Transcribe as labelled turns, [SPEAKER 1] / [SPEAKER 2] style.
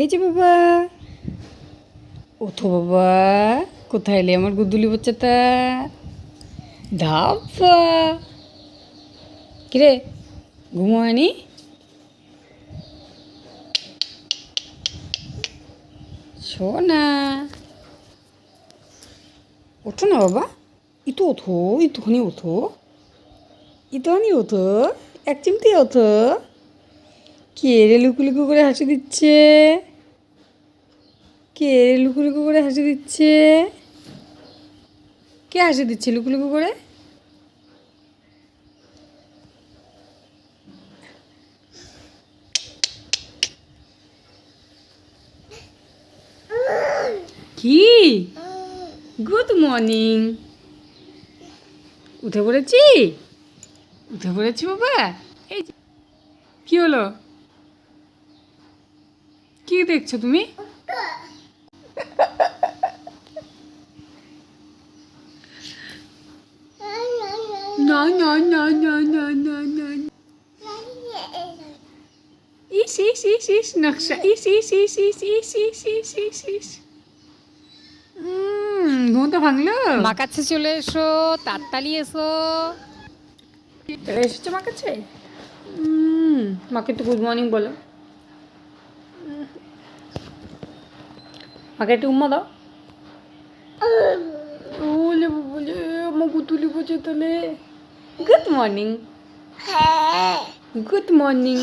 [SPEAKER 1] এই যে বাবা। ওঠো বাবা, কোথায় এলে আমার গুদুলি বাচ্চাটা? ধাপা কিরে ঘুমো সোনা। ওঠো না বাবা। ইতো ওঠো, ইতোখানি ওঠো। ইতোখানি ওঠো, এক চিমটি ওঠো। কে রে লুকু লুকু করে হাসি দিচ্ছে? কে রে লুকু লুকু করে হাসি দিচ্ছে? কে হাসি দিচ্ছে লুকু লুকু করে? কি? Good morning. উঠে পড়েছি? উঠে পড়েছি বাবা? এই কি হলো? কি দেখছ তুমি না না না না না না না ইস ইস ইস ইস নকশা ইস ইস ইস ইস ইস ইস ইস ইস ইস উম, ঘুমটা ভাঙলো
[SPEAKER 2] মা কাছে চলে এসো তাড়াতাড়ি এসো
[SPEAKER 1] এসেছ মা কাছে মাকে একটু গুড মর্নিং বলো মাকে একটু উম্মা দাও। বলে বলে আমার গুতুলি বোঝে তাহলে গুড মর্নিং গুড মর্নিং